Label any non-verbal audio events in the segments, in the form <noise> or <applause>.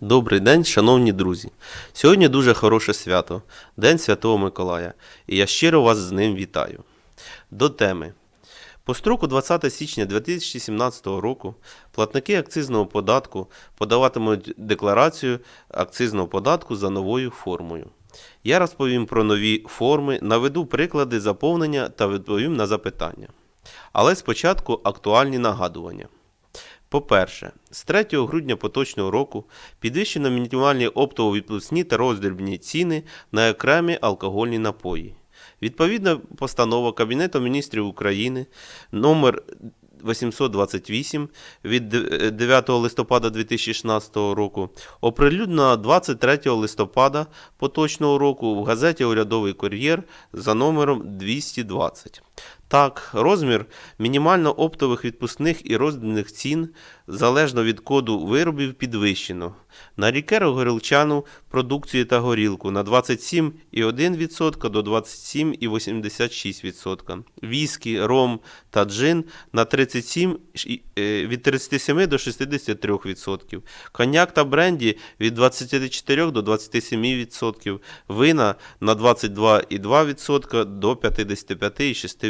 Добрий день, шановні друзі. Сьогодні дуже хороше свято День Святого Миколая, і я щиро вас з ним вітаю. До теми. По строку 20 січня 2017 року платники акцизного податку подаватимуть декларацію акцизного податку за новою формою. Я розповім про нові форми, наведу приклади заповнення та відповім на запитання. Але спочатку актуальні нагадування. По-перше, з 3 грудня поточного року підвищено мінімальні оптово-відпускні та роздрібні ціни на окремі алкогольні напої. Відповідна постанова Кабінету міністрів України номер 828 від 9 листопада 2016 року оприлюднена 23 листопада поточного року в газеті Урядовий кур'єр за номером 220. Так, розмір мінімально оптових відпускних і роздрібних цін залежно від коду виробів підвищено. На рікеру горілчану продукцію та горілку на 27,1% до 27,86%. Віскі, ром та джин на 37, і- е, від 37 до 63%. Коньяк та бренді від 24 до 27%. Вина на 22,2% до 55,6%.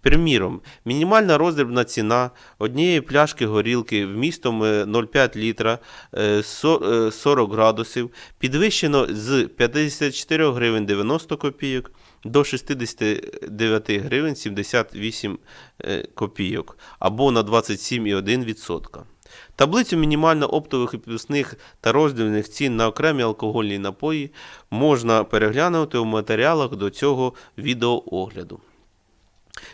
Приміром, мінімальна роздрібна ціна однієї пляшки горілки вмістом е, 0,5 літра е, со- е, 40 градусів підвищено з 54 гривень 90 копійок до 69 гривень 78 е, копійок або на 27,1%. Таблицю мінімально оптових відпускних та роздільних цін на окремі алкогольні напої можна переглянути у матеріалах до цього відеоогляду.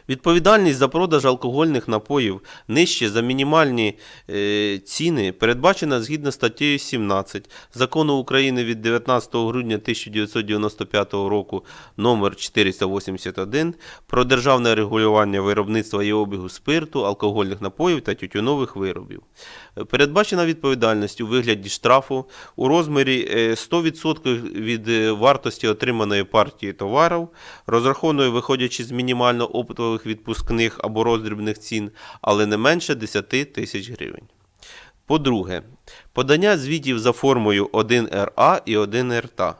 Відповідальність за продаж алкогольних напоїв нижче за мінімальні е, ціни передбачена згідно статтею 17 Закону України від 19 грудня 1995 року номер 481 про державне регулювання виробництва і обігу спирту, алкогольних напоїв та тютюнових виробів. Е, Передбачена відповідальність у вигляді штрафу у розмірі е, 100% від е, вартості отриманої партії товарів, розрахованої виходячи з мінімально оптових відпускних або роздрібних цін, але не менше 10 тисяч гривень. По-друге, подання звітів за формою 1РА і 1РТА.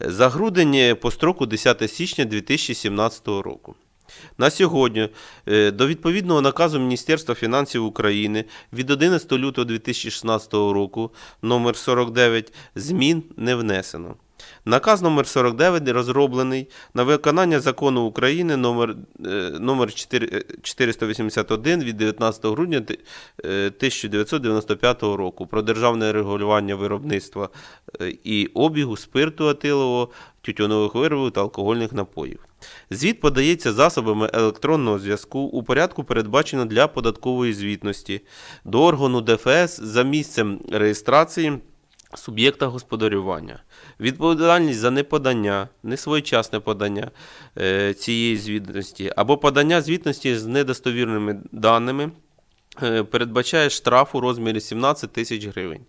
За грудень по строку 10 січня 2017 року. На сьогодні е, до відповідного наказу Міністерства фінансів України від 11 лютого 2016 року номер 49 змін не внесено. Наказ номер 49 розроблений на виконання закону України номер, е, номер 4 е, 481 від 19 грудня е, 1995 року про державне регулювання виробництва е, і обігу спирту атилового, тютюнових виробів та алкогольних напоїв. Звіт подається засобами електронного зв'язку у порядку, передбачено для податкової звітності до органу ДФС за місцем реєстрації суб'єкта господарювання. Відповідальність за неподання, несвоєчасне подання е, цієї звітності або подання звітності з недостовірними даними е, передбачає штраф у розмірі 17 тисяч гривень.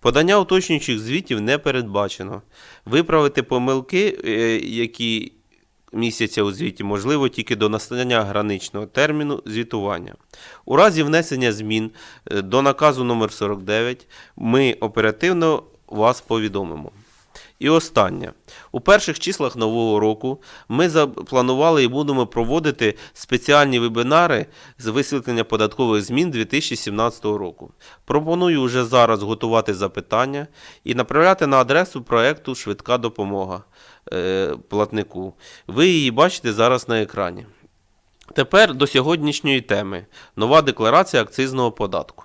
Подання уточнюючих звітів не передбачено. Виправити помилки, е, які місяця у звіті можливо тільки до настання граничного терміну звітування. У разі внесення змін е, до наказу номер 49 ми оперативно вас повідомимо. І останнє. У перших числах нового року ми запланували і будемо проводити спеціальні вебінари з висвітлення податкових змін 2017 року. Пропоную вже зараз готувати запитання і направляти на адресу проекту Швидка допомога платнику. Ви її бачите зараз на екрані. Тепер до сьогоднішньої теми. Нова декларація акцизного податку.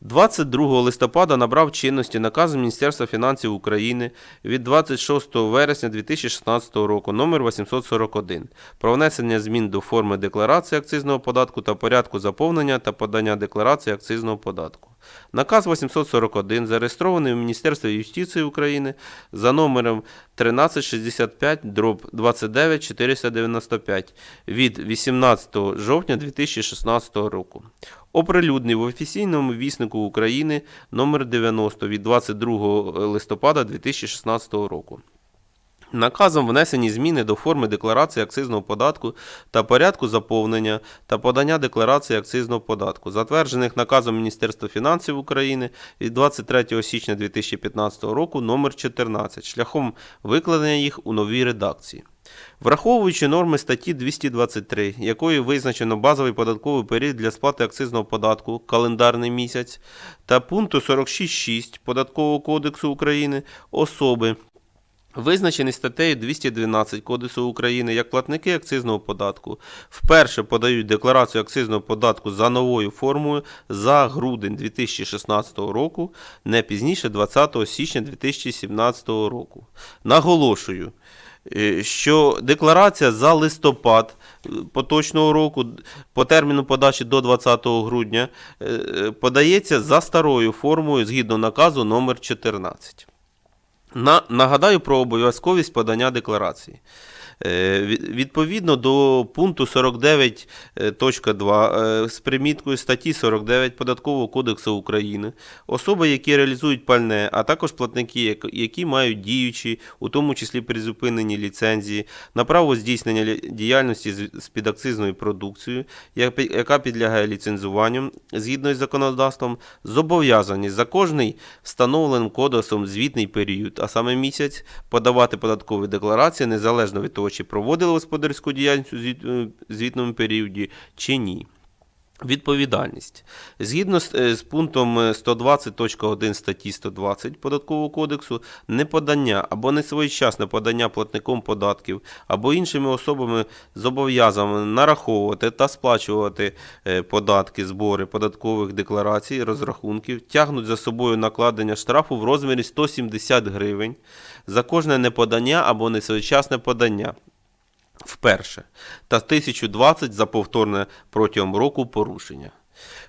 22 листопада набрав чинності наказ Міністерства фінансів України від 26 вересня 2016 року номер 841 про внесення змін до форми декларації акцизного податку та порядку заповнення та подання декларації акцизного податку. Наказ 841 зареєстрований у Міністерстві юстиції України за номером 1365 дроб 29 495 від 18 жовтня 2016 року. Оприлюднив в офіційному віснику України номер 90 від 22 листопада 2016 року. Наказом внесені зміни до форми декларації акцизного податку та порядку заповнення та подання декларації акцизного податку, затверджених наказом Міністерства фінансів України від 23 січня 2015 року номер 14 шляхом викладення їх у новій редакції. Враховуючи норми статті 223, якою визначено базовий податковий період для сплати акцизного податку календарний місяць, та пункту 46.6 Податкового кодексу України особи, Визначені статтею 212 Кодексу України як платники акцизного податку вперше подають декларацію акцизного податку за новою формою за грудень 2016 року, не пізніше 20 січня 2017 року. Наголошую, е, що декларація за листопад е, поточного року по терміну подачі до 20 грудня е, подається за старою формою згідно наказу номер 14. На, нагадаю про обов'язковість подання декларації. Е, від- Відповідно до пункту 49.2 е, з приміткою статті 49 Податкового кодексу України особи, які реалізують пальне, а також платники, які мають діючі, у тому числі призупинені ліцензії, на право здійснення діяльності з підакцизною продукцією, яка підлягає ліцензуванню згідно із законодавством, зобов'язані за кожний встановленим кодексом звітний період, а саме місяць, подавати податкові декларації незалежно від того, чи проводили господарську діяльність у е, звітному періоді, чи ні. Відповідальність. Згідно з, е, пунктом е, 120.1 статті 120 Податкового кодексу, неподання або несвоєчасне подання платником податків або іншими особами зобов'язаними нараховувати та сплачувати е, податки, збори податкових декларацій, розрахунків, тягнуть за собою накладення штрафу в розмірі 170 гривень за кожне неподання або несвоєчасне подання вперше та 1020 за повторне протягом року порушення.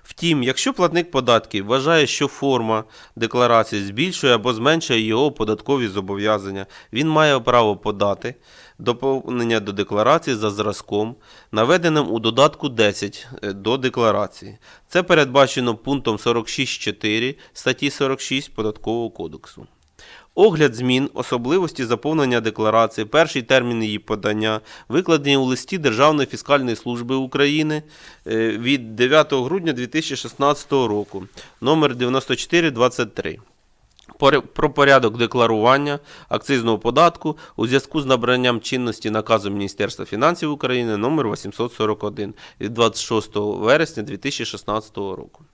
Втім, якщо платник податків вважає, що форма декларації збільшує або зменшує його податкові зобов'язання, він має право подати доповнення до декларації за зразком, наведеним у додатку 10 е, до декларації. Це передбачено пунктом 46.4 статті 46 Податкового кодексу. Огляд змін, особливості заповнення декларації, перший термін її подання, викладені у листі Державної фіскальної служби України е, від 9 грудня 2016 року, номер 9423. Про порядок декларування акцизного податку у зв'язку з набранням чинності наказу Міністерства фінансів України номер 841 від 26 вересня 2016 року.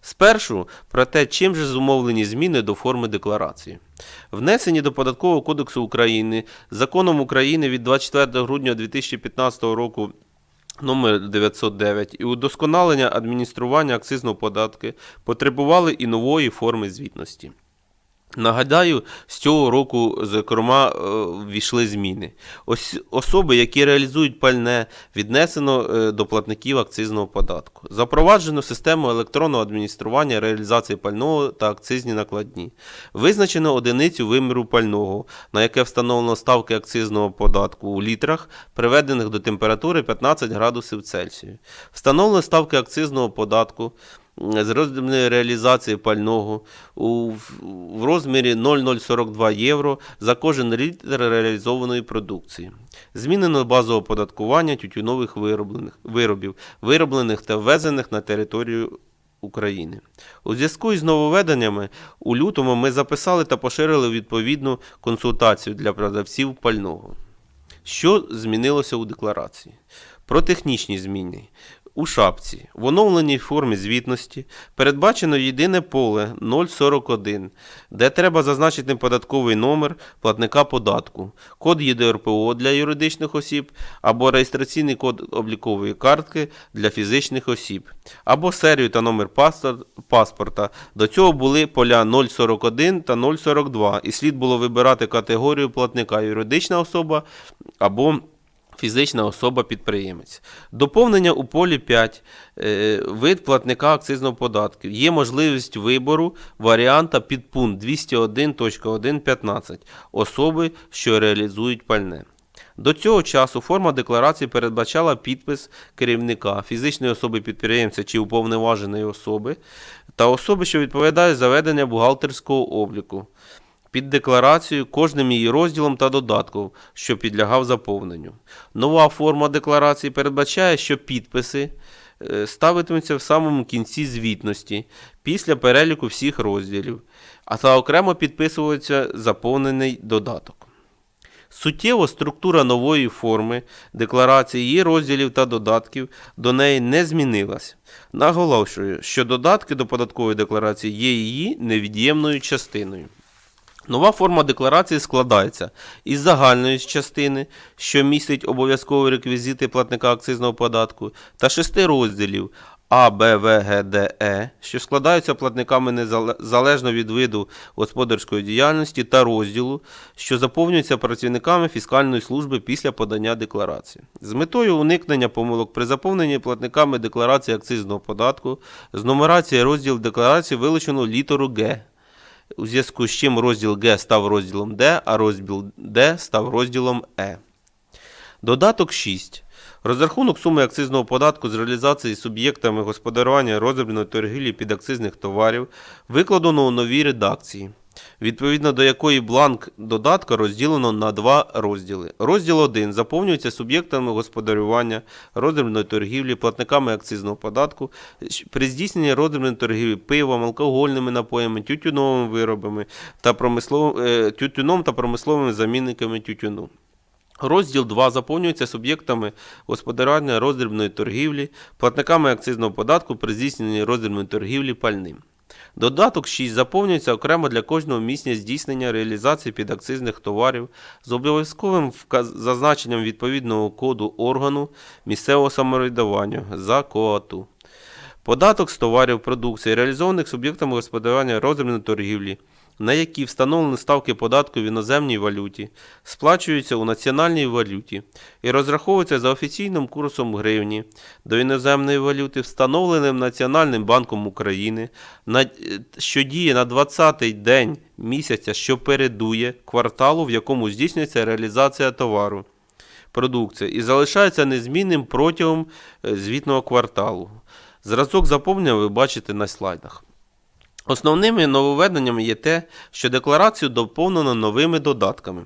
Спершу про те, чим же зумовлені зміни до форми декларації. Внесені до Податкового кодексу України законом України від 24 грудня 2015 року номер 909 і удосконалення адміністрування акцизного податки потребували і нової форми звітності. Нагадаю, з цього року, зокрема, е, ввійшли зміни. Ось особи, які реалізують пальне, віднесено е, до платників акцизного податку. Запроваджено систему електронного адміністрування реалізації пального та акцизні накладні. Визначено одиницю виміру пального, на яке встановлено ставки акцизного податку у літрах, приведених до температури 15 градусів Цельсію. Встановлено ставки акцизного податку з роздрібної реалізації пального у, в розмірі 0,042 євро за кожен літр реалізованої продукції. Змінено базу оподаткування тютюнових вироблених, виробів, вироблених та ввезених на територію України. У зв'язку із нововведеннями у лютому ми записали та поширили відповідну консультацію для продавців пального. Що змінилося у декларації? Про технічні зміни. У шапці в оновленій формі звітності передбачено єдине поле 041, де треба зазначити податковий номер платника податку, код ЄДРПО для юридичних осіб або реєстраційний код облікової картки для фізичних осіб, або серію та номер паспорта. До цього були поля 041 та 042, і слід було вибирати категорію платника юридична особа або Фізична особа-підприємець. Доповнення у полі 5. Е, вид платника акцизного податку. Є можливість вибору варіанта під пункт 201.1.15 особи, що реалізують пальне. До цього часу форма декларації передбачала підпис керівника, фізичної особи підприємця чи уповноваженої особи та особи, що відповідає за ведення бухгалтерського обліку. Під декларацією кожним її розділом та додатком, що підлягав заповненню. Нова форма декларації передбачає, що підписи е, ставитимуться в самому кінці звітності після переліку всіх розділів, а та окремо підписується заповнений додаток. Суттєво структура нової форми декларації її розділів та додатків до неї не змінилась. Наголошую, що додатки до податкової декларації є її невід'ємною частиною. Нова форма декларації складається із загальної частини, що містить обов'язкові реквізити платника акцизного податку, та шести розділів А, Б, В, Г, Д, Е, що складаються платниками незале- залежно від виду господарської діяльності та розділу, що заповнюються працівниками фіскальної служби після подання декларації. З метою уникнення помилок при заповненні платниками декларації акцизного податку з нумерації розділ декларації вилучено літеру Г у зв'язку з чим розділ Г став розділом Д, а розділ Д став розділом Е. Додаток 6. Розрахунок суми акцизного податку з реалізації суб'єктами господарювання розробленої торгівлі підакцизних товарів викладено у новій редакції, відповідно до якої бланк додатка розділено на два розділи. Розділ 1 заповнюється суб'єктами господарювання розробленої торгівлі, платниками акцизного податку при здійсненні роздрібної торгівлі пивом, алкогольними напоями, тютюновими виробами та е, тютюном та промисловими замінниками тютюну. Розділ 2 заповнюється суб'єктами господарювання роздрібної торгівлі, платниками акцизного податку при здійсненні роздрібної торгівлі пальним. Додаток 6 заповнюється окремо для кожного місця здійснення реалізації підакцизних товарів з обов'язковим зазначенням відповідного коду органу місцевого самоврядування за КОАТУ. Податок з товарів продукції, реалізованих суб'єктами господарювання роздрібної торгівлі, на які встановлені ставки податку в іноземній валюті, сплачуються у національній валюті і розраховуються за офіційним курсом гривні до іноземної валюти, встановленим Національним банком України, е, що діє на 20-й день місяця, що передує кварталу, в якому здійснюється реалізація товару продукція і залишається незмінним протягом е, звітного кварталу. Зразок заповнення ви бачите на слайдах. Основними нововведеннями є те, що декларацію доповнено новими додатками.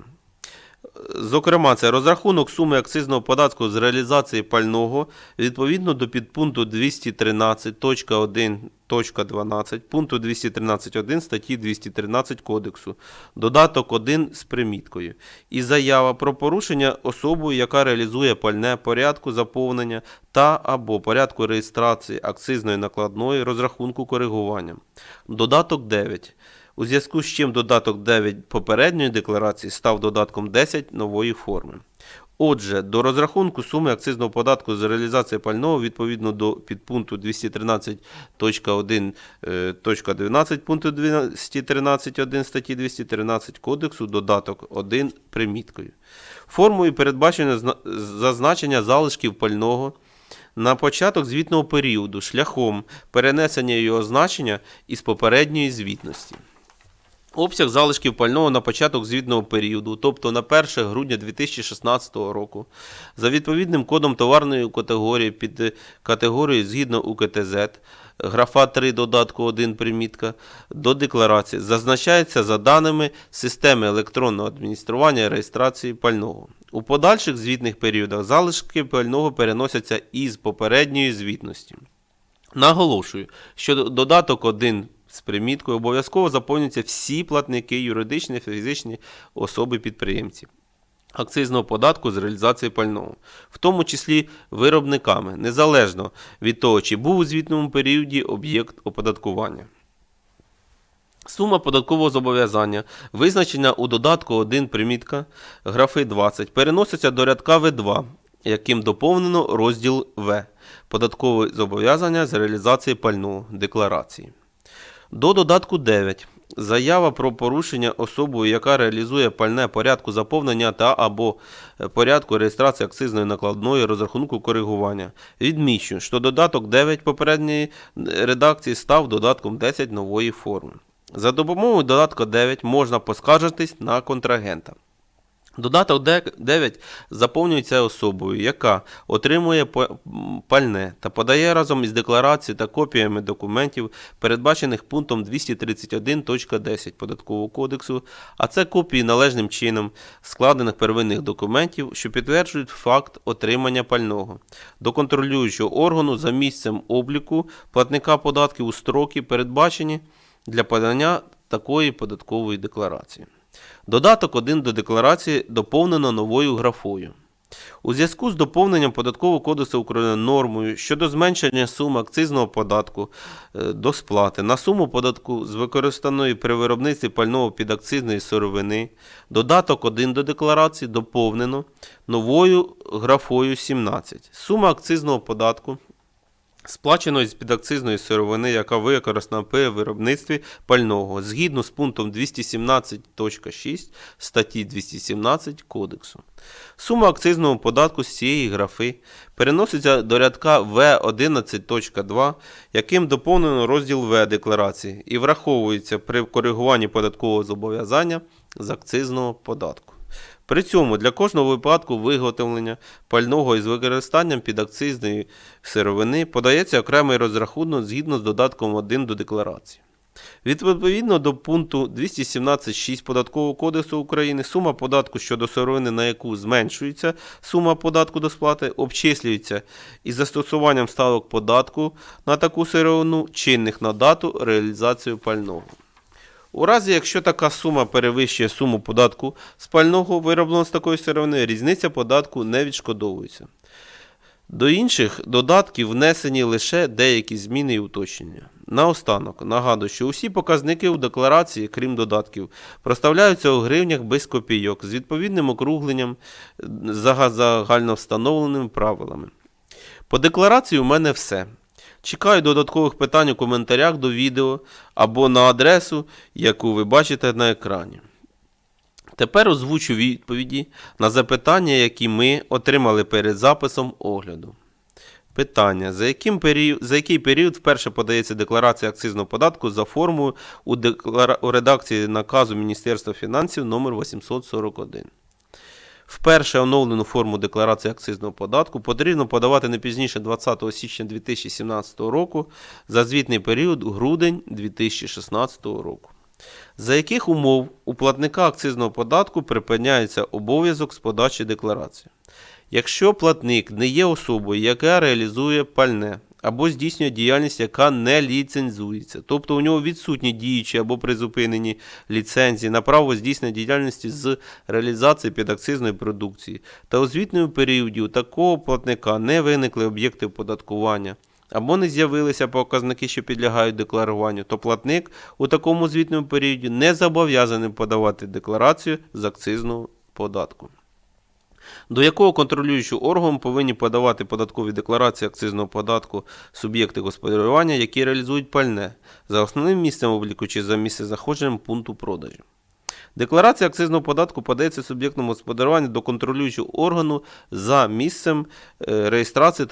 Зокрема, це розрахунок суми акцизного податку з реалізації пального відповідно до підпункту 213.1.12 пункту 213.1 статті 213 Кодексу, додаток 1 з приміткою, і заява про порушення особою, яка реалізує пальне порядку заповнення та або порядку реєстрації акцизної накладної розрахунку коригування. Додаток 9. У зв'язку з чим додаток 9 попередньої декларації став додатком 10 нової форми. Отже, до розрахунку суми акцизного податку з реалізації пального відповідно до підпункту 213.1.12 пункту 213.1 статті 213 Кодексу додаток 1 приміткою. Формою передбачено зазначення залишків пального на початок звітного періоду шляхом перенесення його значення із попередньої звітності. Обсяг залишків пального на початок звітного періоду, тобто на 1 грудня 2016 року, за відповідним кодом товарної категорії під категорією згідно УКТЗ, графа 3 додатку 1 примітка до декларації, зазначається за даними системи електронного адміністрування реєстрації пального. У подальших звітних періодах залишки пального переносяться із попередньої звітності. Наголошую, що додаток 1 з приміткою обов'язково заповнюються всі платники, юридичні та фізичні особи-підприємці акцизного податку з реалізації пального, в тому числі виробниками, незалежно від того, чи був у звітному періоді об'єкт оподаткування. Сума податкового зобов'язання, визначена у додатку 1 примітка графи 20, переноситься до рядка В2, яким доповнено розділ В. Податкове зобов'язання з реалізації пального декларації. До додатку 9. Заява про порушення особою, яка реалізує пальне порядку заповнення та або е, порядку реєстрації акцизної накладної розрахунку коригування. Відмічу, що додаток 9 попередньої е, редакції став додатком 10 нової форми. За допомогою додатка 9 можна поскаржитись на контрагента. Додаток 9 заповнюється особою, яка отримує пальне та подає разом із декларацією та копіями документів, передбачених пунктом 231.10 Податкового кодексу, а це копії належним чином складених первинних документів, що підтверджують факт отримання пального до контролюючого органу за місцем обліку платника податків у строки, передбачені для подання такої податкової декларації. Додаток 1 до декларації доповнено новою графою. У зв'язку з доповненням Податкового кодексу України нормою щодо зменшення суми акцизного податку е, до сплати на суму податку з використаної при виробництві пального підакцизної сировини, додаток 1 до декларації доповнено новою графою 17. Сума акцизного податку сплаченої з підакцизної сировини, яка використана при виробництві пального, згідно з пунктом 217.6 статті 217 Кодексу. Сума акцизного податку з цієї графи переноситься до рядка В11.2, яким доповнено розділ В декларації і враховується при коригуванні податкового зобов'язання з акцизного податку. При цьому для кожного випадку виготовлення пального із використанням підакцизної сировини подається окремий розрахунок згідно з додатком 1 до декларації. Відповідно до пункту 217.6 Податкового кодексу України сума податку щодо сировини, на яку зменшується сума податку до сплати, обчислюється із застосуванням ставок податку на таку сировину, чинних на дату реалізації пального. У разі, якщо така сума перевищує суму податку з пального виробленого з такої сировини, різниця податку не відшкодовується. До інших додатків внесені лише деякі зміни і уточнення. Наостанок нагадую, що усі показники у декларації, крім додатків, проставляються у гривнях без копійок з відповідним округленням за загально встановленими правилами. По декларації у мене все. Чекаю додаткових питань у коментарях до відео або на адресу, яку ви бачите на екрані. Тепер озвучу відповіді на запитання, які ми отримали перед записом огляду. Питання: за, яким період, за який період вперше подається декларація акцизного податку за формою у, деклара... у редакції наказу Міністерства фінансів номер 841? Вперше оновлену форму декларації акцизного податку потрібно подавати не пізніше 20 січня 2017 року за звітний період грудень 2016 року. За яких умов у платника акцизного податку припиняється обов'язок з подачі декларації? Якщо платник не є особою, яка реалізує пальне або здійснює діяльність, яка не ліцензується, тобто у нього відсутні діючі або призупинені ліцензії на право здійснення діяльності з реалізації підакцизної продукції, та у звітному періоді у такого платника не виникли об'єкти оподаткування або не з'явилися показники, що підлягають декларуванню, то платник у такому звітному періоді не зобов'язаний подавати декларацію з акцизного податку. До якого контролюючого органу повинні подавати податкові декларації акцизного податку суб'єкти господарювання, які реалізують пальне за основним місцем обліку чи за місцезнаходженням пункту продажу. Декларація акцизного податку подається суб'єктом господарювання до контролюючого органу за місцем е, реєстрації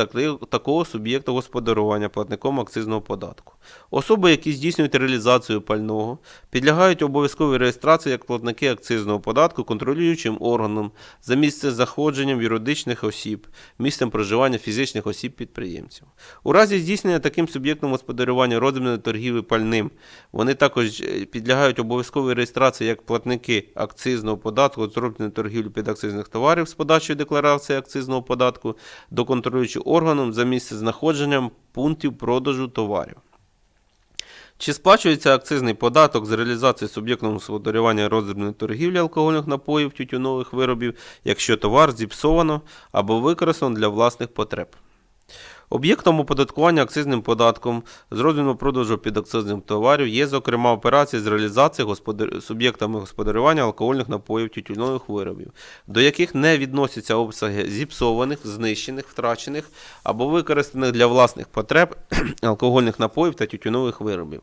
такого суб'єкта господарювання платником акцизного податку. Особи, які здійснюють реалізацію пального, підлягають обов'язковій реєстрації як платники акцизного податку контролюючим органом за місцем заходженням юридичних осіб, місцем проживання фізичних осіб-підприємців. У разі здійснення таким суб'єктом господарювання розмірної торгівлі пальним, вони також е, підлягають обов'язковій реєстрації як платники акцизного податку з розмірної торгівлі підакцизних товарів з подачою декларації акцизного податку до контролюючого органом за місцем знаходженням пунктів продажу товарів. Чи сплачується акцизний податок з реалізації суб'єктом господарювання роздрібної торгівлі алкогольних напоїв, тютюнових виробів, якщо товар зіпсовано або використано для власних потреб? Об'єктом оподаткування акцизним податком з розміру продажу підакцизних товарів є, зокрема, операції з реалізації господар... суб'єктами господарювання алкогольних напоїв тютюнових виробів, до яких не відносяться обсяги зіпсованих, знищених, втрачених або використаних для власних потреб <clears throat> алкогольних напоїв та тютюнових виробів.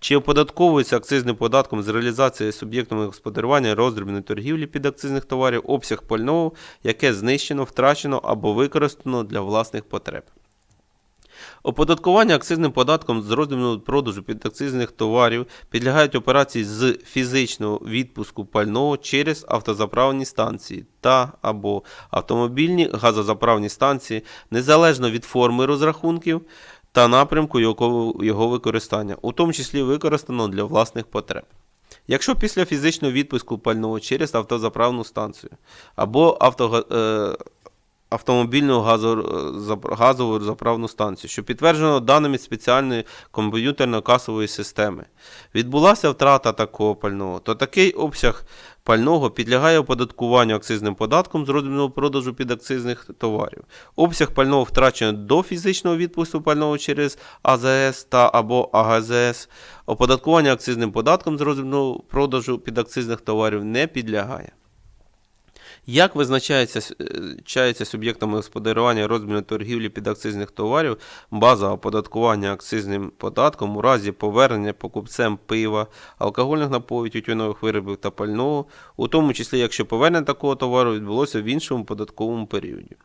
Чи оподатковується акцизним податком з реалізації суб'єктами господарювання роздрібної торгівлі підакцизних товарів обсяг пального, яке знищено, втрачено або використано для власних потреб? Оподаткування акцизним податком з розміру продажу підакцизних товарів підлягають операції з фізичного відпуску пального через автозаправні станції та або автомобільні газозаправні станції незалежно від форми розрахунків та напрямку його, використання, у тому числі використано для власних потреб. Якщо після фізичного відпуску пального через автозаправну станцію або авто, е, автомобільну газову заправну станцію, що підтверджено даними спеціальної комп'ютерно-касової системи. Відбулася втрата такого пального, то такий обсяг пального підлягає оподаткуванню акцизним податком з розміру продажу підакцизних товарів. Обсяг пального втрачено до фізичного відпуску пального через АЗС та або АГЗС. Оподаткування акцизним податком з розміру продажу підакцизних товарів не підлягає. Як визначається е, суб'єктами господарювання розміру торгівлі підакцизних товарів база оподаткування акцизним податком у разі повернення покупцем пива, алкогольних напоїв, тютюнових виробів та пального, у тому числі якщо повернення такого товару відбулося в іншому податковому періоді.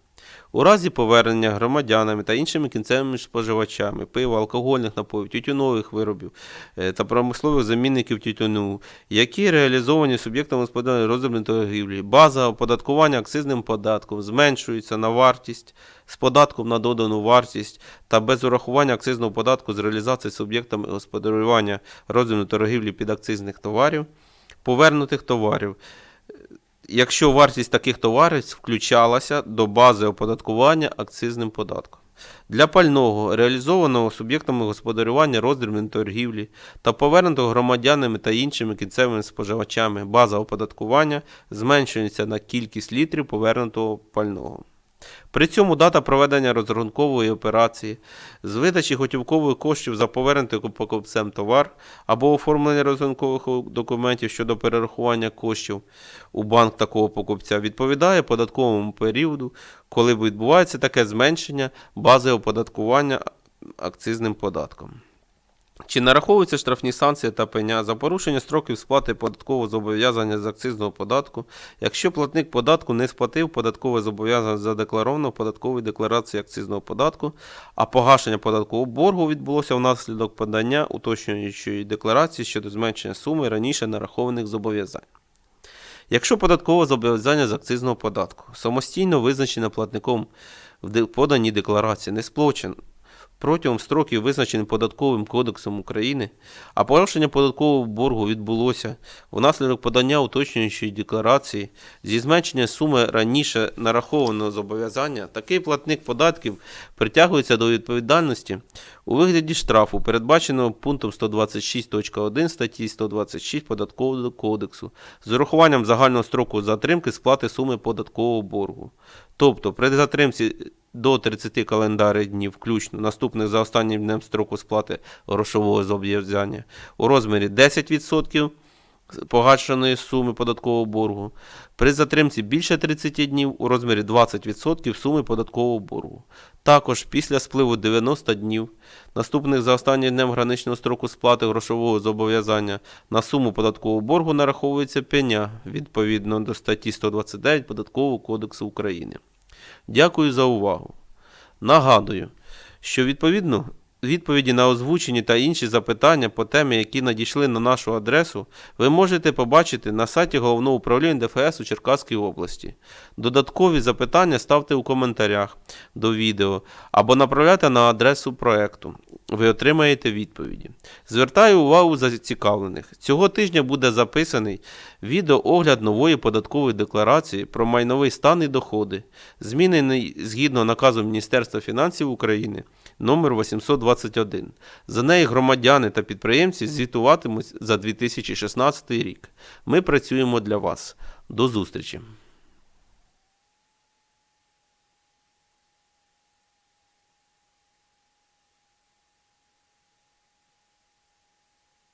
У разі повернення громадянами та іншими кінцевими споживачами пива, алкогольних напоїв, тютюнових виробів е, та промислових замінників тютюну, які реалізовані суб'єктами господарювання роздрібної торгівлі, база оподаткування акцизним податком зменшується на вартість з податком на додану вартість та без урахування акцизного податку з реалізації суб'єктами господарювання роздрібної торгівлі підакцизних товарів, повернутих товарів якщо вартість таких товарів включалася до бази оподаткування акцизним податком. Для пального, реалізованого суб'єктами господарювання роздрібної торгівлі та повернутого громадянами та іншими кінцевими споживачами, база оподаткування зменшується на кількість літрів повернутого пального. При цьому дата проведення розрахункової операції з видачі готівкових коштів за повернутий покупцем товар або оформлення розрахункових документів щодо перерахування коштів у банк такого покупця відповідає податковому періоду, коли відбувається таке зменшення бази оподаткування акцизним податком. Чи нараховуються штрафні санкції та пеня за порушення строків сплати податкового зобов'язання з акцизного податку, якщо платник податку не сплатив податкове зобов'язання задекларовано в податковій декларації акцизного податку, а погашення податкового боргу відбулося внаслідок подання уточнюючої декларації щодо зменшення суми раніше нарахованих зобов'язань. Якщо податкове зобов'язання з акцизного податку самостійно визначене платником в поданій декларації не сплачено протягом строків, визначених податковим кодексом України, а порушення податкового боргу відбулося внаслідок подання уточнюючої декларації зі зменшення суми раніше нарахованого зобов'язання, такий платник податків притягується до відповідальності у вигляді штрафу, передбаченого пунктом 126.1 статті 126 Податкового кодексу з урахуванням загального строку затримки сплати суми податкового боргу. Тобто при затримці до 30 календарних днів включно наступних за останнім днем строку сплати грошового зобов'язання у розмірі 10% погашеної суми податкового боргу. При затримці більше 30 днів у розмірі 20% суми податкового боргу. Також після спливу 90 днів, наступних за останнім днем граничного строку сплати грошового зобов'язання на суму податкового боргу нараховується пеня відповідно до статті 129 Податкового кодексу України. Дякую за увагу. Нагадую, що відповідно відповіді на озвучені та інші запитання по темі, які надійшли на нашу адресу, ви можете побачити на сайті Головного управління ДФС у Черкаській області. Додаткові запитання ставте у коментарях до відео або направляйте на адресу проекту. Ви отримаєте відповіді. Звертаю увагу зацікавлених. Цього тижня буде записаний відеоогляд нової податкової декларації про майновий стан і доходи, змінений згідно наказу Міністерства фінансів України номер 821. За неї громадяни та підприємці звітуватимуть за 2016 рік. Ми працюємо для вас. До зустрічі!